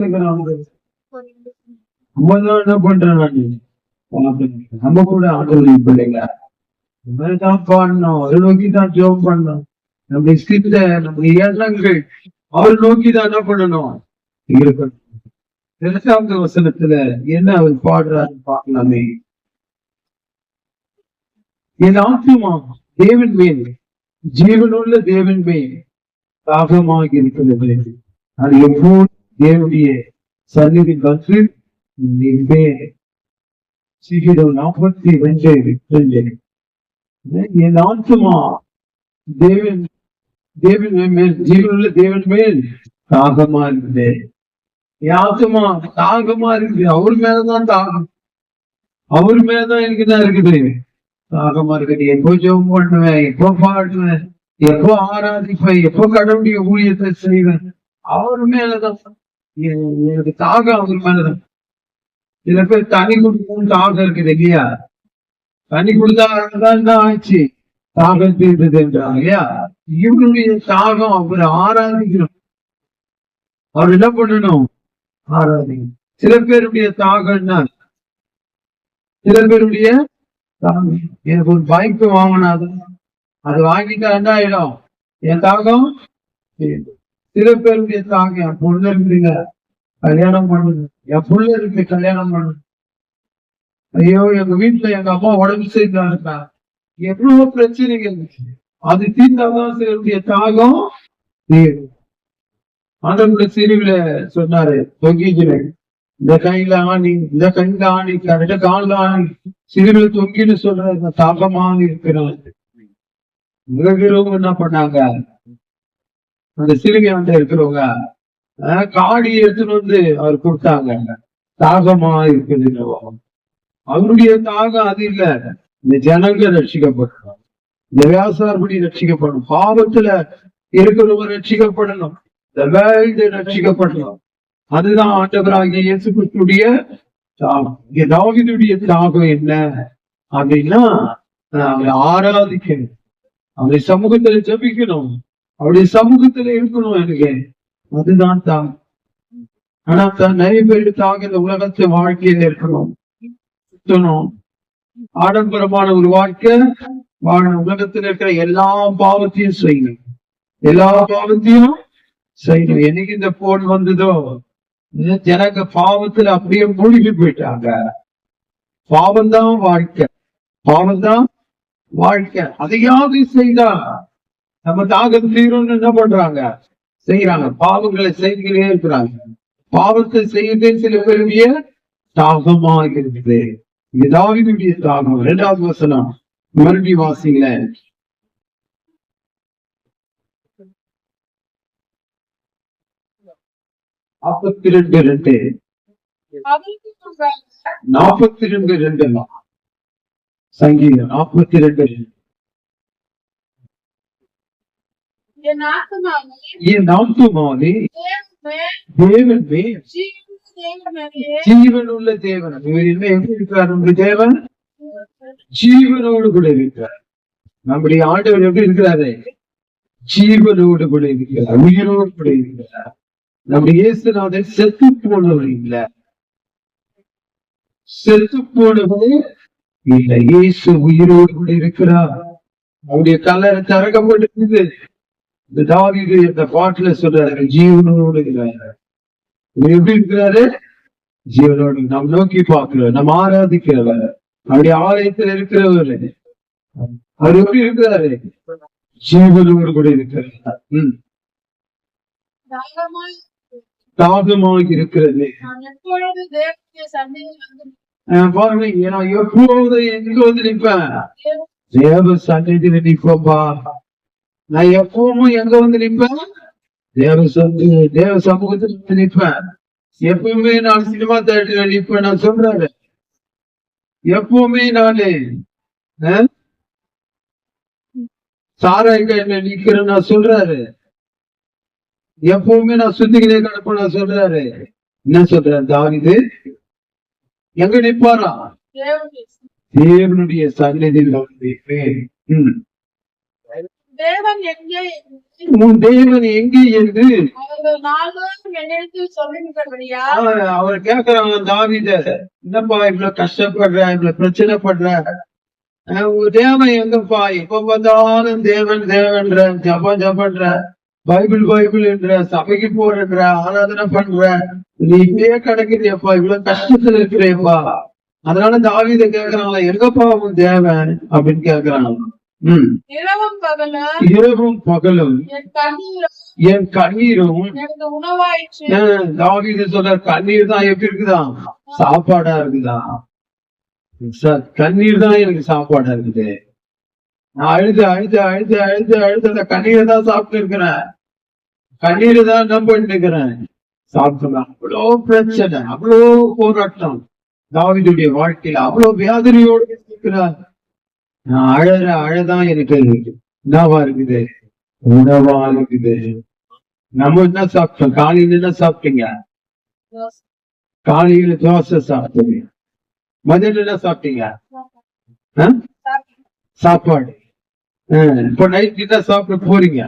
என்ன நான் நம்ம கூட தான் பாடணும் நோக்கி தான் பண்ணணும் எண்ணங்கள் அவரை நோக்கி தான் என்ன பண்ணணும் இருக்கணும் இரண்டாவது வசனத்துல என்ன அவர் பாடுறாருன்னு பார்க்கலாமே என் ஆத்துமா தேவன் மேல் ஜீவனுள்ள தேவன் மேல் தாகமாக இருக்கிறது அது எப்போது தேவனுடைய சந்நிதி வந்து நிற்பேன் சீக்கிரம் நாற்பத்தி ரெண்டு ரெண்டு என் ஆத்துமா தேவன் தேவன் மேல் ஜீவனுள்ள தேவன் மேல் தாகமா இருக்குது என் ஆத்துமா தாகமா இருக்குது. அவர் மேலதான் தாகம். அவர் மேலதான் எனக்கு தான் இருக்குது. தாகமா இருக்குது. எப்போ ஜெபம் பண்ணுவேன் எப்போ பாடுவேன் எப்போ ஆராதிப்பேன் எப்போ கடவுளுடைய ஊழியத்தை செய்வேன். அவர் மேலதான். எனக்கு தாகம் அவர் மேலதான் சில பேர் தனி குடிக்கணும் தாகம் இருக்குது இல்லையா? தனி குடித்தாதான் என்ன ஆச்சு. தாகம் தீர்ந்தது என்றாங்க இல்லையா? இவருடைய தாகம் அவர் ஆராதிக்கணும். அவர் என்ன பண்ணணும்? ஆராதிக்கணும். சில பேருடைய தாகம் என்ன? சில பேருடைய தாகம். எனக்கு ஒரு பைக் வாங்கினாதான் அது வாங்கிட்டா என்ன ஆயிடும்? என் தாகம் சில பேருடைய தாகம் பொண்ணு இருக்குதுங்க. கல்யாணம் பண்ணுது. என் புள்ள இருக்கு கல்யாணம் பண்ணுது ஐயோ எங்க வீட்டுல எங்க அம்மா உடம்பு சரியில்லா இருக்கா எவ்வளவு பிரச்சனைகள் அது தீர்ந்தாதான் சிலருடைய தாகம் தீரும் ஆண்டவருடைய சிறுவில சொன்னாரு தொங்கிக்கிறேன் இந்த கையில ஆணி இந்த கையில ஆணி கரெக்டா கால ஆணி. சிறுவில தொங்கின்னு சொல்ற இந்த தாகமாக இருக்கிறான் இருக்கிறவங்க என்ன பண்ணாங்க? அந்த சிறுகை வந்து இருக்கிறவங்க அஹ், காடி எடுத்துன்னு வந்து அவர் கொடுத்தாங்க. தாகமா இருக்குது அவருடைய தாகம் அது இல்ல. இந்த ஜனங்க ரட்சிக்கப்படணும். இந்த வியாசார்படி ரட்சிக்கப்படணும். பாவத்துல இருக்கிறவங்க ரட்சிக்கப்படணும். இந்த வேல்டு ரட்சிக்கப்படணும். அதுதான் ஆண்டவராகிய இயேசு கிறிஸ்துடைய தாகம். இங்க தாகம் என்ன அப்படின்னா அவளை ஆராதிக்கணும். அவருடைய சமூகத்துல ஜபிக்கணும். அவருடைய சமூகத்துல இருக்கணும் எனக்கு. அதுதான் தாகம் ஆனா தான் நிறைய பேருக்காக இந்த உலகத்து வாழ்க்கையில இருக்கணும் சுத்தணும் ஆடம்பரமான ஒரு வாழ்க்கை வாழ உலகத்துல இருக்கிற எல்லா பாவத்தையும் செய்யணும். எல்லா பாவத்தையும் செய்யணும். என்னைக்கு இந்த போன் வந்ததோ ஜனங்க பாவத்துல அப்படியே மூழ்கி போயிட்டாங்க. பாவம்தான் வாழ்க்கை. பாவம்தான் வாழ்க்கை. அதையாவது செய்தா நம்ம தாகம் தீரும்னு என்ன பண்றாங்க? செய்யறாங்க பாவங்களை செய்துக்கிட்டே இருக்கிறாங்க. பாவத்தை செய்யறதே சில பேருடைய தாகமாக இருக்குது இது தாவீதுடைய தாகம் இரண்டாவது வசனம். மறுபடி வாசிங்கள. நாற்பத்தி ரெண்டு ரெண்டு நாற்பத்தி ரெண்டு ரெண்டு சங்கீதம். நாற்பத்தி ரெண்டு என் என் நாட்டுமானே தேவனே, தேவன். மே ஜீவனுள்ள தேவனே, ஜீவன் உள்ள தேவன். இவர் என்ன எங்க இருக்கிறார் உங்க தேவன்? ஜீவனோடு கூட இருக்கிறார். நம்முடைய ஆண்டவர் எப்படி இருக்கிறாரு? ஜீவனோடு கூட இருக்கிறார். உயிரோடு கூட இருக்கிறார். நம்முடைய இயேசுநாதர் செத்து போனவர் இல்ல. செத்து போனவர் இல்ல. இயேசு உயிரோடு கூட இருக்கிறார். அவருடைய கல்லறை திறக்கப்பட்டிருக்குது இந்த தாவீது இந்த பாட்டுல சொல்றாரு ஜீவனோடு எப்படி இருக்கிறாரு ஜீவனோடு நாம் நோக்கி பார்க்கிறோம் நம்ம ஆராதிக்கிறவர் அவருடைய ஆலயத்தில் இருக்கிறவர் அவர் எப்படி இருக்கிறாரு ஜீவனோடு கூட இருக்கிறார் ம். தாகமாய் தாகமாக இருக்கிறது பாருங்க நான் எப்போது எங்க வந்து நிப்பேன் தேவ சந்நிதியில நிப்போம்பா நான் எப்பவும் எங்க வந்து நிப்பேன்? தேவ சந்தி தேவ சமூகத்துல வந்து நிப்பேன். எப்பவுமே நான் சினிமா தேட்டர்ல நிப்பேன் நான் சொல்றாரு எப்பவுமே நானு அஹ், சாராய் கையில நிக்கிறேன் நான் சொல்றாரு. எப்பவுமே நான் சுத்திக்கிட்டே கிடப்பேன் நான் சொல்றாரு. என்ன சொல்றாரு தாவிது? எங்க நிப்பாரா? தேவனுடைய சந்நிதியில் வந்து நிற்பேன். ம். தேவன் எங்கே உன் தேவன் எங்கே என்று அவர்கள் நாள்தோறும் என்னிடத்தில் சொல்லுகிறபடியா ஆஹ் அவர் கேக்குறாங்க தாவித என்னப்பா இவ்வளவு கஷ்டப்படுற இவ்வளவு பிரச்சனைப்படுற? ஆஹ் உன் தேவன் எங்கப்பா? இப்ப பார்த்தாலும் தேவன் தேவன்ற ஜபம் ஜபன்ற பைபிள் பைபிள் என்ற சபைக்கு போறன்ற ஆராதனை பண்ற நீ இப்படியே கிடைக்குறியப்பா இவ்வளவு கஷ்டத்துல இருக்கிறேப்பா. அதனால தாவித கேக்குறாங்களா எங்கப்பா உன் தேவன்? அப்படின்னு கேக்குறாங்க இரவும் பகலும் இரவும் பகலும் என் கண்ணீரும் தாவீது சொல்ற கண்ணீர் தான் எப்படி இருக்குதா? சாப்பாடா இருக்குதா? கண்ணீர் தான் எனக்கு சாப்பாடா இருக்குது. நான் அழுது அழுது அழுது அழுது அழுது அந்த கண்ணீரை தான் சாப்பிட்டு இருக்கிறேன். கண்ணீரை தான் பண்ணிட்டு இருக்கிறேன். சாப்பிட்டு அவ்வளோ பிரச்சனை அவ்வளோ போராட்டம். தாவீதுடைய வாழ்க்கையில அவ்வளோ வியாதிரியோடு இருக்கிறார். நான் அழற அழதான் எனக்கு என்னவா இருக்குது. உணவா இருக்குது. நம்ம என்ன சாப்பிட்டோம்? காலையில என்ன சாப்பிட்டீங்க? காலையில தோசை சாப்பிட்டீங்க. மதியம் என்ன சாப்பிட்டீங்க? சாப்பாடு. ஆ, இப்போ நைட் என்ன சாப்பிட போறீங்க.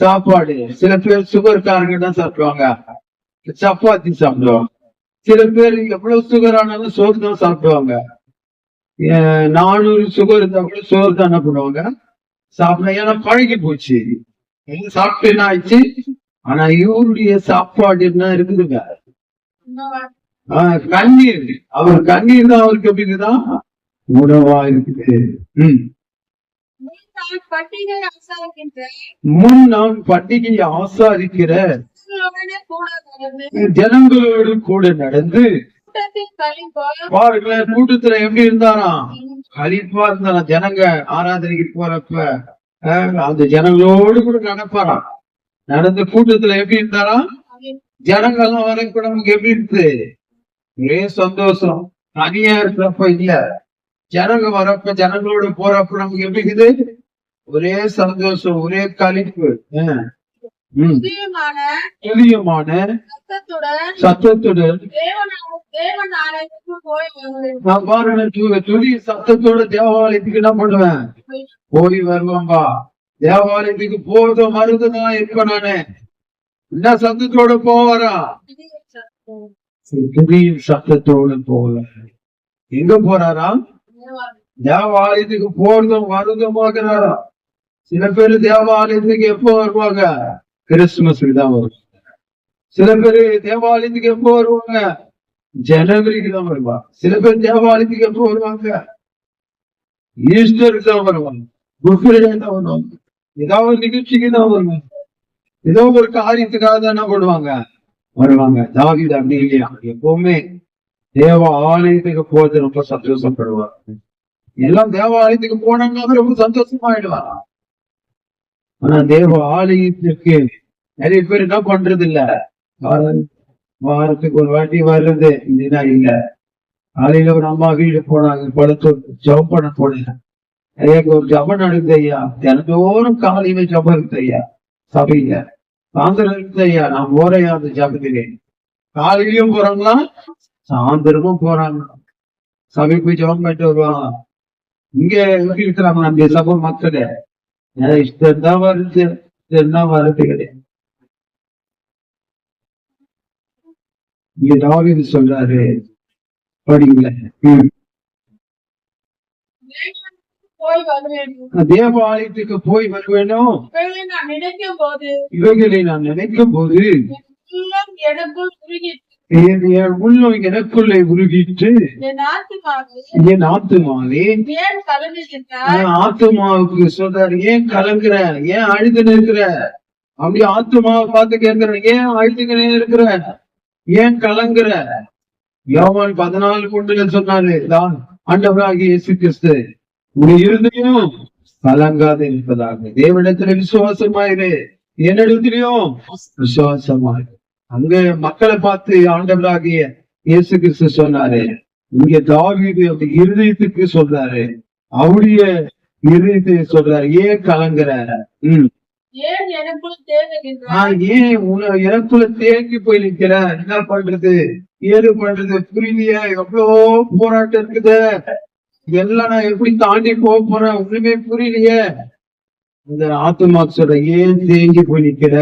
சாப்பாடு. சில பேர் சுகர்காரங்க தான் சாப்பிடுவாங்க. சப்பாத்தி சாப்பிடுவாங்க. சில பேர் எவ்வளவு சுகர் ஆனாலும் சோறு தான் சாப்பிடுவாங்க. நானூறு சுகர் இருந்தா கூட சோறு தான் என்ன பண்ணுவாங்க சாப்பிட ஏன்னா பழகி போச்சு. சாப்பிட்டு என்ன ஆயிடுச்சு ஆனா இவருடைய சாப்பாடு என்ன இருக்குதுங்க? கண்ணீர். அவர் கண்ணீர் தான் அவருக்கு எப்படி இருக்குதா? உணவா இருக்குது. ம். பட்டிகை அசாரிக்கின்ற முன் நான் பண்டிகையை ஆசாரிக்கிற ஜனங்களோடு கூட நடந்து பாருங்களேன் கூட்டத்துல எப்படி இருந்தாராம் கழிப்பா இருந்தாராம் ஜனங்க ஆராதனைக்கு போறப்ப. அந்த ஜனங்களோடு கூட நடப்பாராம் நடந்த கூட்டத்துல எப்படி இருந்தாராம் ஜனங்கள்லாம் வரக்கூட நமக்கு எப்படி இருக்கு? ஒரே சந்தோஷம். தனியா இருக்கிறப்ப இல்ல. ஜனங்க வரப்ப ஜனங்களோட போறப்ப நமக்கு எப்படி இருக்குது? ஒரே சந்தோஷம் ஒரே கழிப்பு. துல்லியமான சத்தத்துடன் நான் பாருங்க து- துளி சத்தத்தோட தேவாலயத்துக்கு என்ன பண்ணுவேன்? போய் வருவேன்பா தேவாலயத்துக்கு போறதோ மருந்துதான் இருப்பேன் நானு. என்ன சத்தத்தோட போவாரா? திடீர் சத்தத்தோட போகல எங்க போறாரா? தேவாலயத்துக்கு போறதும் வருதுமாக்குறாரா. சில பேர் தேவாலயத்துக்கு எப்போ வருவாங்க? கிறிஸ்துமஸுக்கு தான் வருவாங்க சில பேர் தேவாலயத்துக்கு எப்போ வருவாங்க? ஜனவரிக்கு தான் வருவாங்க. சில பேர் தேவாலயத்துக்கு எப்போ வருவாங்க? ஈஸ்டருக்கு தான் வருவாங்க. குட் தான் வருவாங்க. ஏதாவது ஒரு நிகழ்ச்சிக்கு தான் வருவாங்க. ஏதோ ஒரு காரியத்துக்காக தான் என்ன பண்ணுவாங்க வருவாங்க. தாவீது அப்படி இல்லையா? எப்பவுமே தேவ ஆலயத்துக்கு போறது ரொம்ப சந்தோஷப்படுவாங்க. எல்லாம் தேவ ஆலயத்துக்கு போனாங்க ரொம்ப சந்தோஷமாயிடுவாங்க. ஆனா தேவ ஆலயத்திற்கு நிறைய பேர் என்ன பண்றது இல்ல வாரத்துக்கு ஒரு வாட்டி வர்றது இதுதான் இல்ல. காலையில ஒரு அம்மா வீடு போனாங்க படத்தை ஜபம் பண்ண போனேன். எனக்கு ஒரு ஜபம் நடக்குது ஐயா. தினந்தோறும் காலையில ஜபம் இருக்குது ஐயா சபையில. சாயந்தரம் இருக்குது ஐயா நான் போறேன் அந்த ஜபத்திலே. காலையிலயும் போறாங்களா? சாயந்தரமும் போறாங்க சபைக்கு போய் ஜபம் பண்ணிட்டு வருவாங்க இங்க எப்படி இருக்கிறாங்க அந்த சபை மக்களே? இஷ்டம் தான் வருது தான் வருது கிடையாது இங்க தாவீது சொல்றாரு படிக்கல தேவாலயத்துக்கு போய் வருவேனோ இவைகளை நான் நினைக்கும் போது எனக்குள் என் உள்ளம் எனக்குள்ளே உருகிட்டு என் ஆத்துமாவே ஆத்துமாவுக்கு சொல்றாரு ஏன் கலங்குற? ஏன் அழுதுன்னு இருக்கிற அப்படி ஆத்துமாவை பார்த்து கேட்கிறேன் ஏன் அழுதுகினே இருக்கிற ஏன் கலங்குற? யோவான் பதினாலு கொண்டு சொன்னாரு தான் ஆண்டவராகிய இயேசு கிறிஸ்து உடைய இருந்தையும் கலங்காத இருப்பதாக தேவனிடத்துல விசுவாசமாயிரு. என்னிடத்திலையும் விசுவாசமாயிரு. அங்க மக்களை பார்த்து ஆண்டவராகிய இயேசு கிறிஸ்து சொன்னாரு. இங்க தாவீது அப்படி இருதயத்துக்கு சொல்றாரு. அவருடைய இருதயத்தை சொல்றாரு ஏன் கலங்குற உம் ஏன் எனக்குள்ள தேங்கி போய் நிக்கிறேன் என்ன பண்றது? ஏது பண்றது? புரியலையா எவ்வளோ போராட்டம் இருக்குது. இதெல்லாம் நான் எப்படி தாண்டி போக போறேன்? ஒண்ணுமே புரியலையே. இந்த ஆத்துமா சொல்ற ஏன் தேங்கி போய் நிக்கிற